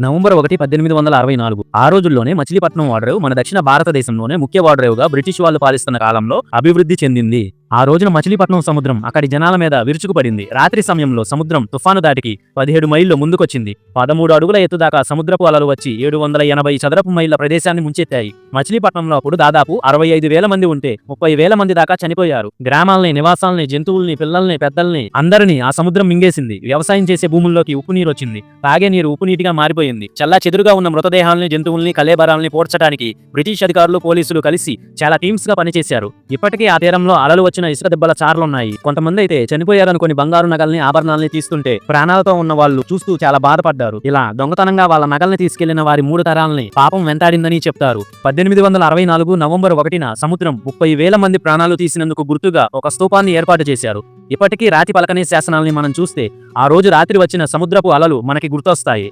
November ఒకటి పద్దెనిమిది వందల అరవై నాలుగు. ఆ రోజుల్లోనే మచిలీపట్నం ఓడరేవు మన దక్షిణ భారతదేశంలోనే ముఖ్య ఓడరేవుగా బ్రిటిష్ వాళ్ళు పాలిస్తున్న కాలంలో అభివృద్ధి చెందింది. ఆ రోజున మచిలీపట్నం సముద్రం అక్కడి జనాల మీద విరుచుకుపడింది. రాత్రి సమయంలో సముద్రం తుఫాను దాటికి పదిహేడు మైళ్ళు ముందుకొచ్చింది. పదమూడు అడుగుల ఎత్తు దాకా సముద్రపు అలలు వచ్చి ఏడు వందల ఎనభై చదరపు మైళ్ళ ప్రదేశాన్ని ముంచెత్తాయి. మచిలీపట్నంలో అప్పుడు దాదాపు అరవై ఐదు వేల మంది ఉంటే ముప్పై వేల మంది దాకా చనిపోయారు. గ్రామాలని నివాసాలని జంతువుల్ని పిల్లల్ని పెద్దల్ని అందరినీ ఆ సముద్రం మింగేసింది. వ్యవసాయం చేసే భూముల్లోకి ఉప్పు నీరు వచ్చింది. తాగే నీరు ఉప్పు నీటిగా మారిపోయింది. చల్లా చెదురుగా ఉన్న మృతదేహాలని జంతువుల్ని కలేబరాల్ని పోడ్చడానికి బ్రిటిష్ అధికారులు పోలీసులు కలిసి చాలా టీమ్స్గా పనిచేశారు. ఇప్పటికీ ఆ తీరంలో అలలు వచ్చిన ఇసుక దెబ్బల చార్లున్నాయి. కొంతమంది అయితే చనిపోయారనుకొని బంగారు నగల్ని ఆభరణాలని తీస్తుంటే ప్రాణాలతో ఉన్న వాళ్ళు చూస్తూ చాలా బాధపడ్డారు. ఇలా దొంగతనంగా వాళ్ళ నగల్ని తీసుకెళ్ళిన వారి మూడు తరాలని పాపం వెంటాడిందని చెప్తారు. పద్దెనిమిది వందల అరవై నాలుగు నవంబర్ ఒకటిన సముద్రం ముప్పై వేల మంది ప్రాణాలు తీసినందుకు గుర్తుగా ఒక స్తూపాన్ని ఏర్పాటు చేశారు. ఇప్పటికీ రాతి పలకనే శాసనాల్ని మనం చూస్తే ఆ రోజు రాత్రి వచ్చిన సముద్రపు అలలు మనకి గుర్తొస్తాయి.